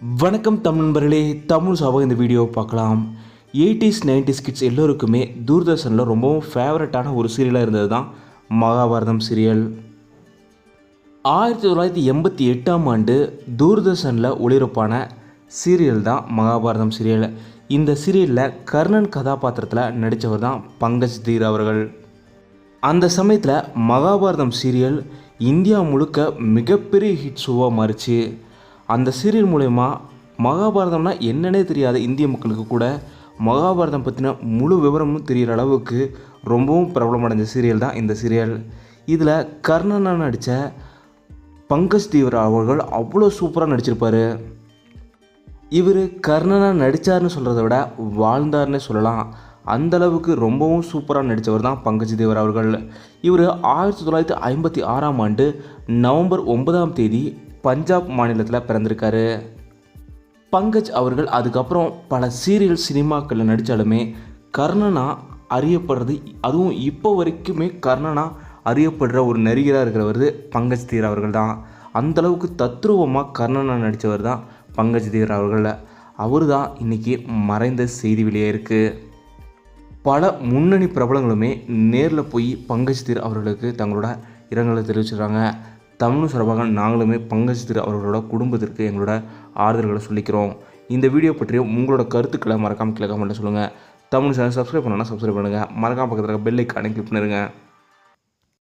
வணக்கம் தமிழ் நண்பர்களே தமிழ் சாவாக இந்த வீடியோ பார்க்கலாம். எயிட்டிஸ் நைன்டிஸ் கிட்ஸ் எல்லோருக்குமே தூர்தர்ஷனில் ரொம்பவும் ஃபேவரட்டான ஒரு சீரியலாக இருந்தது தான் மகாபாரதம் சீரியல் ஆயிரத்தி தொள்ளாயிரத்தி எண்பத்தி எட்டாம் ஆண்டு தூர்தர்ஷனில் ஒளிபரப்பான சீரியல் தான் மகாபாரதம் சீரியல் இந்த சீரியலில் கர்ணன் கதாபாத்திரத்தில் நடித்தவர் தான் பங்கஜ் தீர் அவர்கள். அந்த சமயத்தில் மகாபாரதம் சீரியல் இந்தியா முழுக்க மிகப்பெரிய ஹிட் ஷோவாக மாறிச்சு. அந்த சீரியல் மூலயமா மகாபாரதம்னா என்னன்னே தெரியாத இந்திய மக்களுக்கு கூட மகாபாரதம் பற்றின முழு விவரமும் தெரிகிற அளவுக்கு ரொம்பவும் பிரபலமடைஞ்ச சீரியல் தான் இந்த சீரியல். இதில் கர்ணனா நடித்த பங்கஜ் தீவர் அவர்கள் அவ்வளோ சூப்பராக நடிச்சிருப்பார். இவர் கர்ணனாக நடித்தார்னு சொல்கிறத விட வாழ்ந்தார்னே சொல்லலாம். அந்த அளவுக்கு ரொம்பவும் சூப்பராக நடித்தவர் தான் பங்கஜ் தேவர் அவர்கள். இவர் ஆயிரத்தி தொள்ளாயிரத்தி ஐம்பத்தி ஆறாம் ஆண்டு நவம்பர் ஒன்பதாம் தேதி பஞ்சாப் மாநிலத்தில் பிறந்திருக்காரு. பங்கஜ் அவர்கள் அதுக்கப்புறம் பல சீரியல் சினிமாக்களில் நடித்தாலுமே கர்ணனா அறியப்படுறது அதுவும் இப்போ வரைக்குமே கர்ணனா அறியப்படுற ஒரு நடிகராக இருக்கிறவர் பங்கஜ் தீர் அவர்கள் தான். அந்தளவுக்கு தத்ரூபமாக கர்ணனா நடித்தவர் தான் பங்கஜ் தீர் அவர்கள். அவர் தான் இன்றைக்கி மறைந்த செய்தி வெளியே இருக்குது பல முன்னணி பிரபலங்களுமே நேரில் போய் பங்கஜ் தீர் அவர்களுக்கு தங்களோட இரங்கலை தெரிவிச்சிடுறாங்க தமிழ் சார்பாக நாங்களுமே பங்கஜ் திரு அவர்களோட குடும்பத்திற்கு எங்களோட ஆறுதல்களை சொல்லிக்கிறோம். இந்த வீடியோ பற்றிய உங்களோட கருத்துக்களை மறக்காமல் கீழே கமெண்ட்டில் சொல்லுங்கள் தமிழ் சேனல் சப்ஸ்கிரைப் பண்ணணும்னா சப்ஸ்கிரைப் பண்ணுங்கள் மறக்காம பக்கத்தில் பெல் ஐக்கானை கிளிக் பண்ணிருங்க.